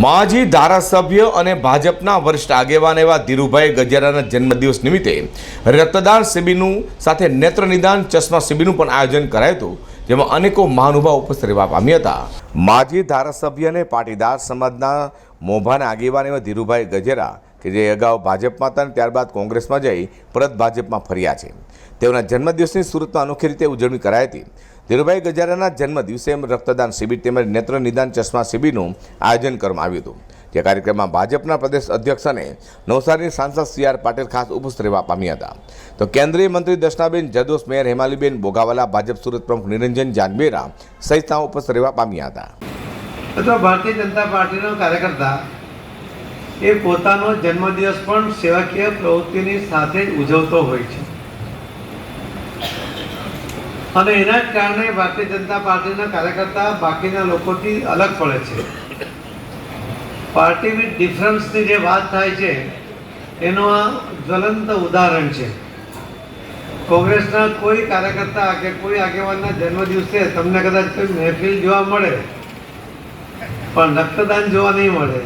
માજી ધારાસભ્ય અને ભાજપના વરિષ્ઠ આગેવાન એવા ધીરુભાઈ ગજેરાના જન્મદિવસ નિમિત્તે રક્તદાન શિબિરનું સાથે નેત્ર નિદાન, ચશ્મા શિબિરનું પણ આયોજન કરાયું હતું, જેમાં અનેકો મહાનુભાવ ઉપસ્થિત રહેવા પામ્યા હતા. માજી ધારાસભ્ય અને પાટીદાર સમાજના મોભાના આગેવાન એવા ધીરુભાઈ ગજેરા, કે જે અગાઉ ભાજપમાં હતા અને ત્યારબાદ કોંગ્રેસમાં જઈ, પરત ભાજપમાં ફર્યા છે. તેઓના જન્મદિવસની સુરતમાં અનોખી રીતે ઉજવણી કરાઈ હતી. ધીરુભાઈ ગજારાના જન્મ દિવસે રક્તદાન શિબિર તેમજ નેત્ર નિદાન ચશ્મા શિબિરનું આયોજન કરવામાં આવ્યું હતું. જે કાર્યક્રમમાં ભાજપના પ્રદેશ અધ્યક્ષ અને નવસારીની સાંસદ સી આર પાટીલ ખાસ ઉપસ્થિત રહેવા પામ્યા હતા. તો કેન્દ્રીય મંત્રી દર્શનાબેન જદોસ મેયર હેમાલીબેન બોગાવાલા, ભાજપ સુરત પ્રમુખ નિરંજન જાનબેરા સહિતના ઉપસ્થિત રહેવા પામ્યા હતા. ભારતીય જનતા પાર્ટીનો કાર્યકર્તા એ પોતાનો જન્મદિવસ પણ સેવાકીય પ્રવૃત્તિની સાથે ઉજવતો હોય છે. અને એના જ કારણે ભારતીય જનતા પાર્ટીના કાર્યકર્તા બાકીના લોકોથી અલગ પડે છે. પાર્ટી વિથ ડિફરન્સની જે વાત થાય છે, એનું આ જ્વલંત ઉદાહરણ છે. કોંગ્રેસના કોઈ કાર્યકર્તા કે કોઈ આગેવાનના જન્મદિવસે તમને કદાચ કોઈ મહેફિલ જોવા મળે, પણ રક્તદાન જોવા નહીં મળે.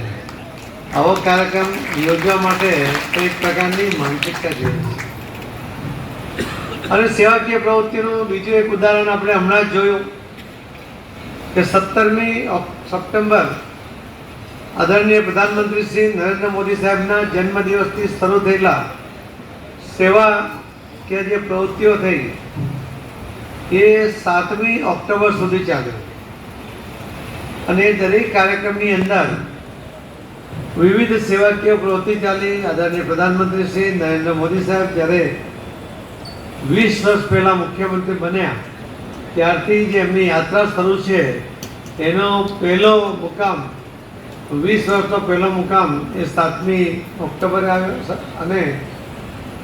આવો કાર્યક્રમ યોજવા માટે એક પ્રકારની માનસિકતા જોઈએ. અને સેવાકીય પ્રવૃત્તિનું બીજું એક ઉદાહરણ આપણે હમણાં જ જોયું કે સત્તરમી સપ્ટેમ્બર આદરણીય પ્રધાનમંત્રી શ્રી નરેન્દ્ર મોદી સાહેબના જન્મદિવસથી શરૂ થયેલા સેવા કે જે પ્રવૃત્તિઓ થઈ, એ સાતમી ઓક્ટોબર સુધી ચાલ્યો. અને એ દરેક કાર્યક્રમની અંદર વિવિધ સેવાકીય પ્રવૃત્તિ ચાલી. આદરણીય પ્રધાનમંત્રી શ્રી નરેન્દ્ર મોદી સાહેબ જ્યારે વીસ વર્ષ પહેલાં મુખ્યમંત્રી બન્યા, ત્યારથી જે એમની યાત્રા શરૂ છે એનો પહેલો મુકામ, વીસ વર્ષનો પહેલો મુકામ એ સાતમી ઓક્ટોબરે આવ્યો અને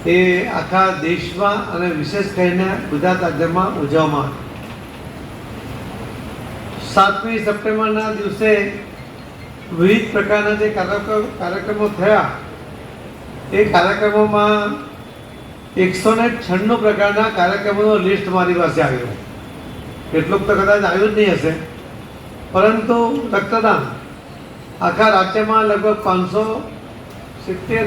એ આખા દેશમાં અને વિશેષ કરીને ગુજરાત રાજ્યમાં ઉજવવામાં. સાતમી સપ્ટેમ્બરના દિવસે વિવિધ પ્રકારના જે કાર્યક્રમો થયા, એ કાર્યક્રમોમાં એકસો ને છન્નું પ્રકારના કાર્યક્રમોનો લિસ્ટ મારી પાસે આવ્યો. એટલું તો કદાચ આવ્યું જ નહીં હશે. પરંતુ રક્તદાન આખા રાજ્યમાં લગભગ પાંચસો સિત્તેર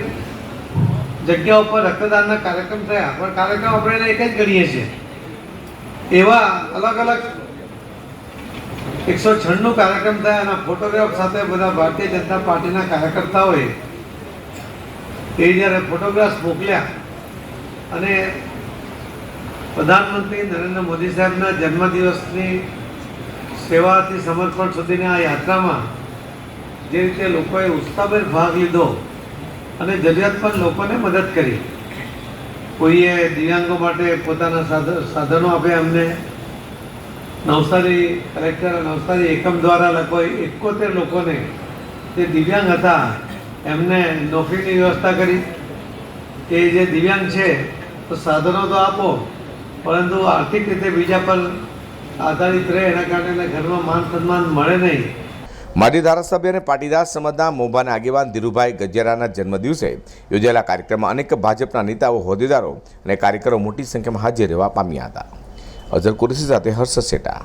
જગ્યા ઉપર રક્તદાનના કાર્યક્રમ થયા. પણ કાર્યક્રમ આપણે એક જ ગણીએ છીએ. એવા અલગ અલગ એકસો છન્નું કાર્યક્રમ થયા અને ફોટોગ્રાફ સાથે બધા ભારતીય જનતા પાર્ટીના કાર્યકર્તાઓએ એ જ્યારે ફોટોગ્રાફ્સ મોકલ્યા અને પ્રધાનમંત્રી નરેન્દ્ર મોદી સાહેબના જન્મદિવસની સેવાથી સમર્પણ સુધીની આ યાત્રામાં જે રીતે લોકોએ ઉત્સાહભેર ભાગ લીધો અને જરૂરિયાતમંદ લોકોને મદદ કરી. કોઈએ દિવ્યાંગો માટે પોતાના સાધ- સાધનો આપ્યા અમને. નવસારી કલેક્ટર નવસારી એકમ દ્વારા લગભગ એકોતેર લોકોને જે દિવ્યાંગ હતા, એમને નોકરીની વ્યવસ્થા કરી. કે જે દિવ્યાંગ છે, તો સાધનો તો આપો, પરંતુ આર્થિક રીતે બીજા પર આધારિત રહે એના કારણે એના ઘરમાં માન સન્માન મળે નહીં. માજી ધારાસભ્ય અને પાટીદાર સમાજના મોભાના આગેવાન ધીરુભાઈ ગજેરાના જન્મદિવસે યોજાયેલા કાર્યક્રમમાં અનેક ભાજપના નેતાઓ, હોદ્દેદારો અને કાર્યકરો મોટી સંખ્યામાં હાજર રહેવા પામ્યા હતા. અઝર કુરેશી સાથે હર્ષ શેટા